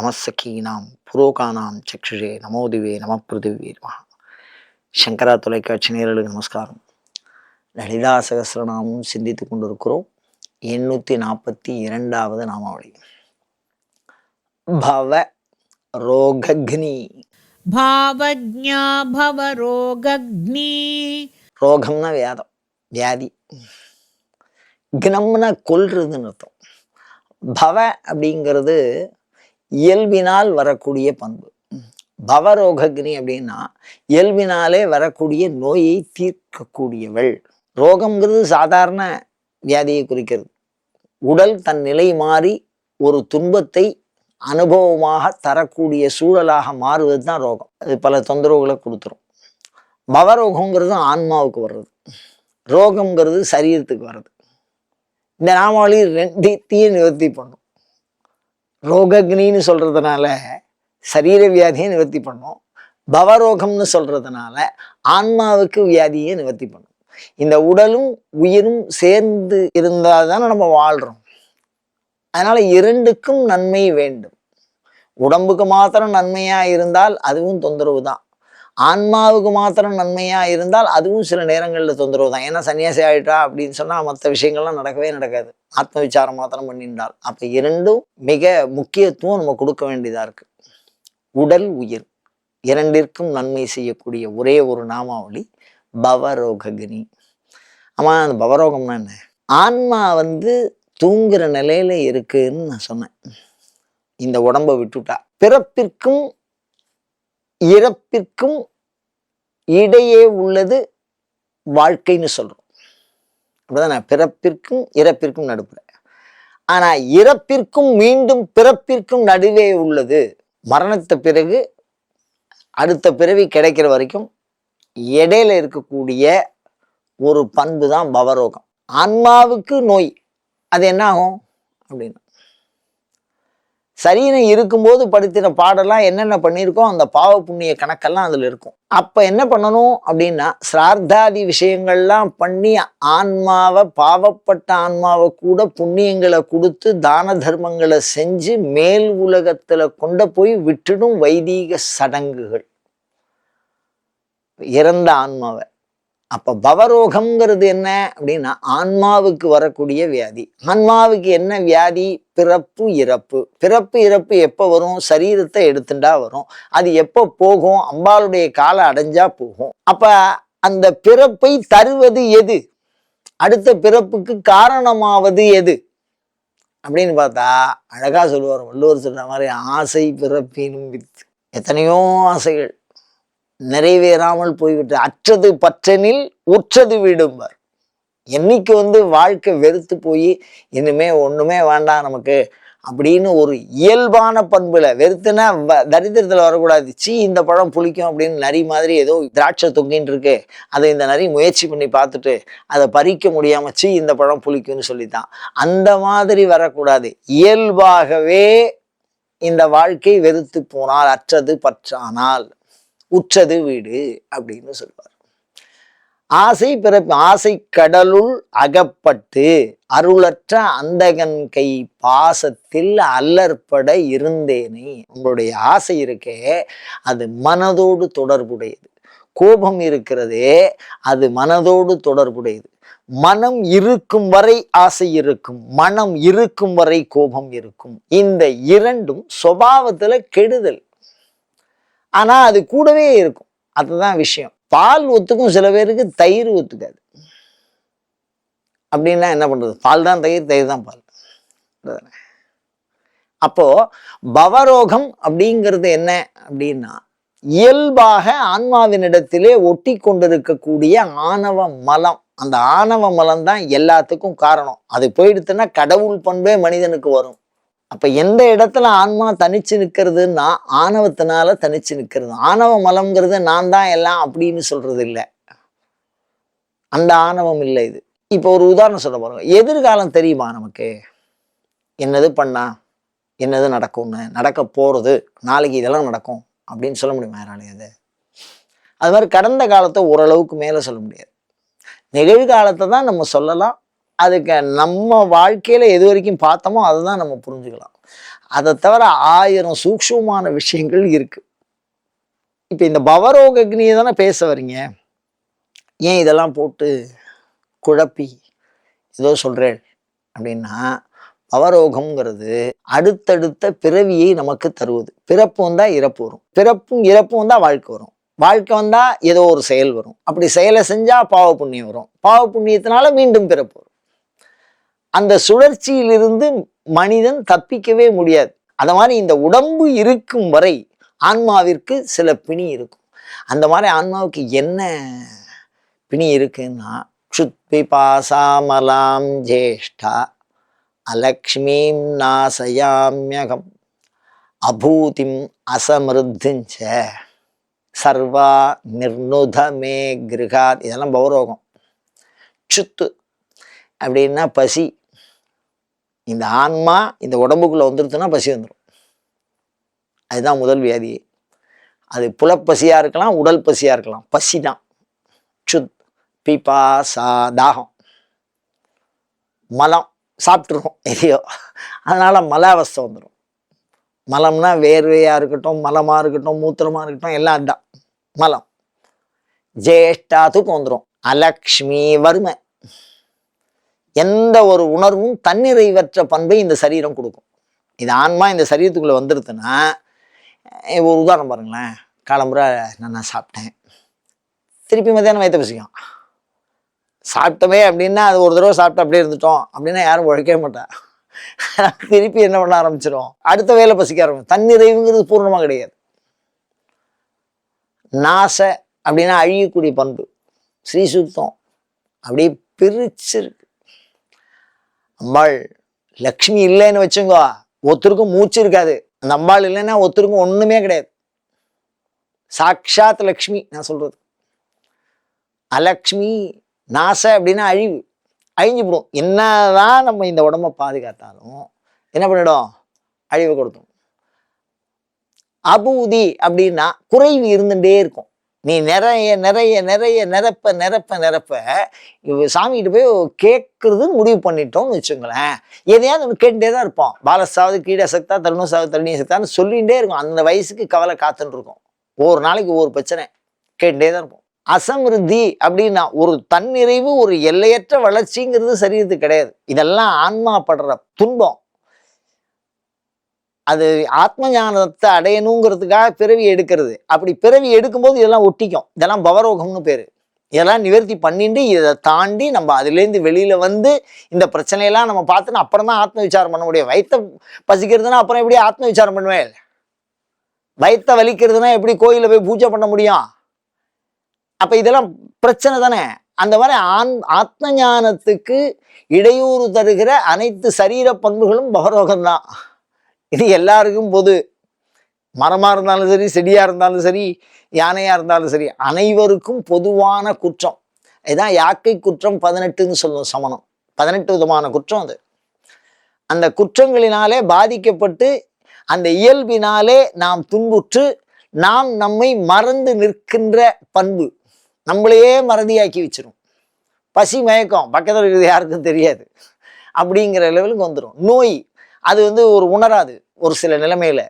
நமசக்கீனாம் புரோகானாம் சக்ஷுஷே நமோதிவே நம பிருதிவே நமஹா. சங்கரா தொலைக்காட்சி நேரலுக்கு நமஸ்காரம். லலிதா சகசிரநாமும் சிந்தித்து கொண்டிருக்கிறோம். எண்ணூற்றி நாற்பத்தி இரண்டாவது நாமாவளி. பவ ரோகக்னி. பாவஜா பவ ரோகக்னி. ரோகம்னா வியாதம் வியாதி. கினம்னா கொல்றதுன்னு அர்த்தம். பவ அப்படிங்கிறது இயல்பினால் வரக்கூடிய பண்பு. பவரோகக்னி அப்படின்னா இயல்பினாலே வரக்கூடிய நோயை தீர்க்கக்கூடியவள். ரோகம்ங்கிறது சாதாரண வியாதியை குறிக்கிறது. உடல் தன் நிலை மாறி ஒரு துன்பத்தை அனுபவமாக தரக்கூடிய சூழலாக மாறுவது தான் ரோகம். அது பல தொந்தரவுகளை கொடுத்துரும். பவரோகங்கிறது ஆன்மாவுக்கு வர்றது. ரோகம்ங்கிறது சரீரத்துக்கு வர்றது. இந்த நாமாவளி தீய நிவர்த்தி பண்ணும். ரோகக்னின்னு சொல்கிறதுனால சரீர வியாதியை நிவர்த்தி பண்ணும். பவரோகம்னு சொல்கிறதுனால ஆன்மாவுக்கு வியாதியை நிவர்த்தி பண்ணும். இந்த உடலும் உயிரும் சேர்ந்து இருந்தால் தானே நம்ம வாழ்கிறோம் அதனால் இரண்டுக்கும் நன்மை வேண்டும். உடம்புக்கு மாத்திரம் நன்மையாக இருந்தால் அதுவும் தொந்தரவு தான். ஆன்மாவுக்கு மாத்திரம் நன்மையாக இருந்தால் அதுவும் சில நேரங்களில் தொந்தரவு தான். ஏன்னா சன்னியாசி ஆயிட்டா அப்படின்னு சொன்னால் மற்ற விஷயங்கள்லாம் நடக்கவே நடக்காது. ஆத்ம விசாரம் மாத்திரம் பண்ணிட்டால் அப்போ இரண்டும் மிக முக்கியத்துவம் நம்ம கொடுக்க வேண்டியதாக இருக்குது உடல் உயிர் இரண்டிற்கும் நன்மை செய்யக்கூடிய ஒரே ஒரு நாமாவளி பவரோககினி. ஆமாம் அந்த பவரோகம்னா என்ன? ஆன்மா வந்து தூங்குற நிலையில இருக்குன்னு நான் சொன்னேன். இந்த உடம்பை விட்டுட்டா. பிறப்பிற்கும் இறப்பிற்கும் இடையே உள்ளது வாழ்க்கைன்னு சொல்றோம். நான் பிறப்பிற்கும் இறப்பிற்கும் நடுப்புல ஆனால் இறப்பிற்கும் மீண்டும் பிறப்பிற்கும் நடுவே உள்ளது. மரணத்த பிறகு அடுத்த பிறவி கிடைக்கிற வரைக்கும் இடையில இருக்கக்கூடிய ஒரு பண்பு தான் பவரோகம். ஆன்மாவுக்கு நோய். அது என்ன ஆகும்? அப்படின்னு சரீரம் இருக்கும்போது படுத்தின பாடெல்லாம் என்னென்ன பண்ணியிருக்கோம் அந்த பாவ புண்ணிய கணக்கெல்லாம் அதில் இருக்கும். அப்போ என்ன பண்ணணும் அப்படின்னா சிரார்த்தாதி விஷயங்கள்லாம் பண்ணி ஆன்மாவை பாவப்பட்ட ஆன்மாவை கூட புண்ணியங்களை கொடுத்து தான தர்மங்களை செஞ்சு மேல் உலகத்தில் கொண்டு போய் விட்டுடும் வைதீக சடங்குகள். இறந்த ஆன்மாவை. அப்போ பவரோகம்ங்கிறது என்ன அப்படின்னா ஆன்மாவுக்கு வரக்கூடிய வியாதி. ஆன்மாவுக்கு என்ன வியாதி? பிறப்பு இறப்பு. பிறப்பு இறப்பு எப்போ வரும்? சரீரத்தை எடுத்துட்டா வரும். அது எப்போ போகும்? அம்பாளுடைய காலை அடைஞ்சா போகும். அப்போ அந்த பிறப்பை தருவது எது? அடுத்த பிறப்புக்கு காரணமாவது எது? அப்படின்னு பார்த்தா அழகாக சொல்லுவார் வள்ளுவர் சொல்கிற மாதிரி ஆசை பிறப்பினும் வித்து எத்தனையோ ஆசைகள். நிறைவேறாமல் போய்விட்டு அற்றது பற்றனில் உற்றது விடும்பார். என்னைக்கு வந்து வாழ்க்கை வெறுத்து போய் இனிமே ஒண்ணுமே வேண்டாம் நமக்கு அப்படின்னு ஒரு இயல்பான பண்புல வெறுத்துனா வ- தரித்திரத்துல வரக்கூடாது. சீ இந்த பழம் புளிக்கும் அப்படின்னு நரி மாதிரி ஏதோ திராட்சை தொங்கின்னு இருக்கு. அதை இந்த நரி முயற்சி பண்ணி பார்த்துட்டு அதை பறிக்க முடியாம சீ இந்த பழம் புளிக்கும்னு சொல்லித்தான். அந்த மாதிரி வரக்கூடாது. இயல்பாகவே இந்த வாழ்க்கை வெறுத்து போனால் அற்றது பற்றானால். உற்றது வீடு அப்படின்னு சொல்வார். ஆசை பிறப்பு ஆசை கடலுள் அகப்பட்டு அருளற்ற அந்தகன் கை பாசத்தில் அல்லற்பட இருந்தேனே. உங்களுடைய ஆசை இருக்கே அது மனதோடு தொடர்புடையது. கோபம் இருக்கிறதே அது மனதோடு தொடர்புடையது. மனம் இருக்கும் வரை ஆசை இருக்கும் மனம் இருக்கும் வரை கோபம் இருக்கும். இந்த இரண்டும் சுபாவத்துல கெடுதல். ஆனால் அது கூடவே இருக்கும். அதுதான் விஷயம். பால் ஒத்துக்கும் சில பேருக்கு தயிர் ஒத்துக்காது. அப்படின்னா என்ன பண்ணுறது பால் தான் தயிர் தயிர் தான் பால். அப்போது பவரோகம் அப்படிங்கிறது என்ன அப்படின்னா இயல்பாக ஆன்மாவினிடத்திலே ஒட்டி கொண்டிருக்கக்கூடிய ஆணவ மலம். அந்த ஆணவ மலம் தான் எல்லாத்துக்கும் காரணம். அது போயிடுத்துன்னா கடவுள் பண்பே மனிதனுக்கு வரும். அப்ப எந்த இடத்துல ஆன்மா தனிச்சு நிற்கிறதுன்னா ஆணவத்தினால தனிச்சு நிற்கிறது. ஆணவ மலம்ங்கிறது நான் தான் எல்லாம் அப்படின்னு சொல்றது இல்லை. அந்த ஆணவம் இல்லை இது. இப்போ ஒரு உதாரணம் சொல்ல பாருங்க எதிர்காலம் தெரியுமா நமக்கு? என்னது பண்ணா? என்னது நடக்கும்னு? நடக்க போறது. நாளைக்கு இதெல்லாம் நடக்கும் அப்படின்னு சொல்ல முடியுமா யாராலையும் அது? அது மாதிரி கடந்த காலத்தை ஓரளவுக்கு மேலே சொல்ல முடியாது. நிகழ்காலத்தை தான் நம்ம சொல்லலாம். அதுக்கு நம்ம வாழ்க்கையில் எது வரைக்கும் பார்த்தோமோ அதை தான் நம்ம புரிஞ்சுக்கலாம். அதை தவிர ஆயிரம் சூக்ஷமான விஷயங்கள் இருக்குது இப்போ இந்த பவரோக அக்னியை தானே பேச வரீங்க ஏன் இதெல்லாம் போட்டு குழப்பி ஏதோ சொல்கிறேன் அப்படின்னா பவரோகம்ங்கிறது அடுத்தடுத்த பிறவியை நமக்கு தருவது. பிறப்பு வந்தால் இறப்பு வரும். பிறப்பும் இறப்பும் வந்தால் வாழ்க்கை வரும். வாழ்க்கை வந்தால் ஏதோ ஒரு செயல் வரும். அப்படி செயலை செஞ்சால் பாவ புண்ணியம் வரும். பாவ புண்ணியத்தினால மீண்டும் பிறப்பு வரும். அந்த சுழற்சியிலிருந்து மனிதன் தப்பிக்கவே முடியாது. அந்த மாதிரி இந்த உடம்பு இருக்கும் வரை ஆன்மாவிற்கு சில பிணி இருக்கும். அந்த மாதிரி ஆன்மாவுக்கு என்ன பிணி இருக்குன்னா சுத்பி பாசாமலாம் ஜேஷ்டா அலக்ஷ்மீம் நாசயாமியகம் அபூதிம் அசமிருத்திஞ்ச சர்வா நிர்ணுதமே கிருகாத் இதெல்லாம் பௌரோகம். சுத்து அப்படின்னா பசி இந்த ஆன்மா இந்த உடம்புக்குள்ளே வந்துடுச்சுன்னா பசி வந்துடும் அதுதான் முதல் வியாதி. அது புலப்பசியாக இருக்கலாம் உடல் பசியாக இருக்கலாம். பசி தான். சுத் பிபா சா தாகம். மலம். சாப்பிட்ருக்கோம் எதையோ. அதனால் மல அவஸ்தை வந்துடும் மலம்னா வேர்வையாக இருக்கட்டும் மலமாக இருக்கட்டும் மூத்திரமாக இருக்கட்டும் எல்லாம் அதுதான். மலம். ஜேஷ்டா தூக்கம் வந்துடும் அலக்ஷ்மி வறுமை எந்த ஒரு உணர்வும் தன்னிறைவற்ற பண்பை இந்த சரீரம் கொடுக்கும். இது ஆன்மா இந்த சரீரத்துக்குள்ளே வந்துடுதுன்னா ஒரு உதாரணம் பாருங்களேன். காலம்புரை நான் சாப்பிட்டேன். திருப்பி மத்தியானம் வயிற்று பசிக்கும். சாப்பிட்டோமே அப்படின்னா அது ஒரு தடவை சாப்பிட்டு அப்படியே இருந்துட்டோம். அப்படின்னா யாரும் உழைக்கவே மாட்டேன் திருப்பி என்ன பண்ண ஆரம்பிச்சிடும் அடுத்த வேலை பசிக்க ஆரம்பிச்சு தன்னிறைவுங்கிறது பூர்ணமாக கிடையாது. நாச அப்படின்னா அழியக்கூடிய பண்பு. ஸ்ரீசுத்தம் அப்படியே பிரிச்சிருக்கு. அம்பாள் லக்ஷ்மி இல்லைன்னு வச்சுங்கோ ஒருத்தருக்கும் மூச்சு இருக்காது. அந்த அம்பாள் இல்லைன்னா ஒருத்தருக்கும் ஒன்றுமே கிடையாது. சாக்ஷாத் லக்ஷ்மி நான் சொல்கிறது அலக்ஷ்மி நாச அப்படின்னா அழிவு. அழிஞ்சுவிடும் என்னதான் நம்ம இந்த உடம்ப பாதுகாத்தாலும் என்ன பண்ணிடும்? அழிவு கொடுத்தோம் அபூதி அப்படின்னா குறைவு இருந்துகிட்டே இருக்கும். நீ நிறைய நிறைய நிறைய நிரப்ப நிரப்ப நிரப்ப சாமிகிட்ட போய் கேட்கறது முடிவு பண்ணிட்டோம்னு வச்சுங்களேன் எதையாவது ஒன்று கேட்டுட்டே தான் இருப்போம். பாலசாவது கீழே சக்தா தருணம் சாவது தருணிய சக்தான்னு சொல்லிகிட்டே இருக்கும். அந்த வயசுக்கு கவலை காத்துன்னு இருக்கும் ஒவ்வொரு நாளைக்கு ஒவ்வொரு பிரச்சனை. கேட்டுட்டே தான் இருப்போம். அசமிருத்தி அப்படின்னா ஒரு தன்னிறைவு ஒரு எல்லையற்ற வளர்ச்சிங்கிறது சரீரத்துக்கு கிடையாது. இதெல்லாம் ஆன்மா படுற துன்பம். அது ஆத்ம ஞானத்தை அடையணுங்கிறதுக்காக பிறவி எடுக்கிறது. அப்படி பிறவி எடுக்கும்போது இதெல்லாம் ஒட்டிக்கும். இதெல்லாம் பவரோகம்னு பேரு. இதெல்லாம் நிவர்த்தி பண்ணிட்டு இதை தாண்டி நம்ம அதுலேருந்து வெளியில வந்து இந்த பிரச்சனையெல்லாம் நம்ம பார்த்துன்னு அப்புறம் தான் ஆத்ம விசாரம் பண்ண முடியும். வயிற்ற பசிக்கிறதுனா அப்புறம் எப்படி ஆத்ம விசாரம் பண்ணுவேன்? வயிற்ற வலிக்கிறதுனா எப்படி கோயிலில் போய் பூஜை பண்ண முடியும்? அப்ப இதெல்லாம் பிரச்சனை தானே. அந்த மாதிரி ஆன் ஆத்ம ஞானத்துக்கு இடையூறு தருகிற அனைத்து சரீர பண்புகளும் பவரோகம் தான் இது எல்லாருக்கும் பொது. மரமா இருந்தாலும் சரி செடியா இருந்தாலும் சரி யானையா இருந்தாலும் சரி அனைவருக்கும் பொதுவான குற்றம். இதுதான் யாக்கை குற்றம் பதினெட்டுன்னு சொல்லும் சமணம். பதினெட்டு விதமான குற்றம் அது. அந்த குற்றங்களினாலே பாதிக்கப்பட்டு அந்த இயல்பினாலே நாம் துன்புற்று நாம் நம்மை மறந்து நிற்கின்ற பண்பு. நம்மளையே மறதியாக்கி வச்சிரும். பசி மயக்கம் பக்கத்தில் இருக்கிறது யாருக்கும் தெரியாது. அப்படிங்கிற லெவலுக்கு வந்துடும் நோய் அது வந்து ஒரு உணராது ஒரு சில நிலைமையில.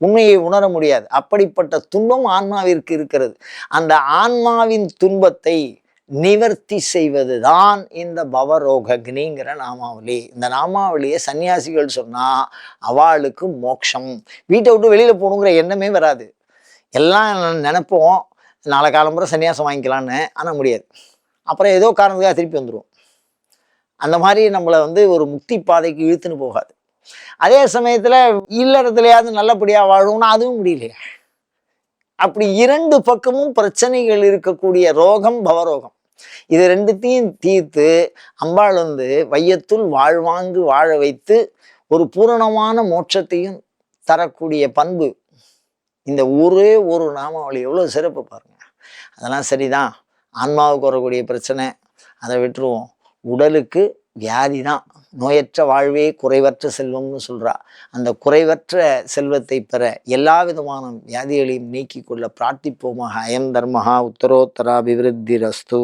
உண்மையை உணர முடியாது. அப்படிப்பட்ட துன்பம் ஆன்மாவிற்கு இருக்கிறது. அந்த ஆன்மாவின் துன்பத்தை நிவர்த்தி செய்வது தான் இந்த பவரோகக்னிங்கிற நாமாவளி. இந்த நாமாவளியை சன்னியாசிகள் சொன்னா அவளுக்கு மோட்சம். வீட்டை விட்டு வெளியில போகணுங்கிற எண்ணமே வராது. எல்லாம் நினைப்போம். நாளை காலம்புற சன்னியாசம் வாங்கிக்கலான்னு ஆனால் முடியாது. அப்புறம் ஏதோ காரணத்துக்காக திருப்பி வந்துடும் அந்த மாதிரி நம்மளை வந்து ஒரு முக்தி பாதைக்கு இழுத்துன்னு போகாது. அதே சமயத்தில் இல்லறத்துலையாவது நல்லபடியாக வாழும்னா அதுவும் முடியலையா. அப்படி இரண்டு பக்கமும் பிரச்சனைகள் இருக்கக்கூடிய ரோகம் பவரோகம். இது ரெண்டுத்தையும் தீர்த்து அம்பாள் வந்து வையத்துள் வாழ்வாங்கு வாழ வைத்து ஒரு பூரணமான மோட்சத்தையும் தரக்கூடிய பண்பு. இந்த ஒரே ஒரு நாமாவளி எவ்வளோ சிறப்பு பாருங்க. அதெல்லாம் சரிதான். ஆன்மாவுக்கு வரக்கூடிய பிரச்சனை. அதை விட்டுருவோம். உடலுக்கு வியாதி தான் நோயற்ற வாழ்வே குறைவற்ற செல்வம்னு சொல்கிறா அந்த குறைவற்ற செல்வத்தை பெற எல்லா விதமான வியாதிகளையும் நீக்கி கொள்ள பிரார்த்திப்போமாக. அயம் தர்மஹா உத்தரோத்தராபிவிருத்தி ரஸ்து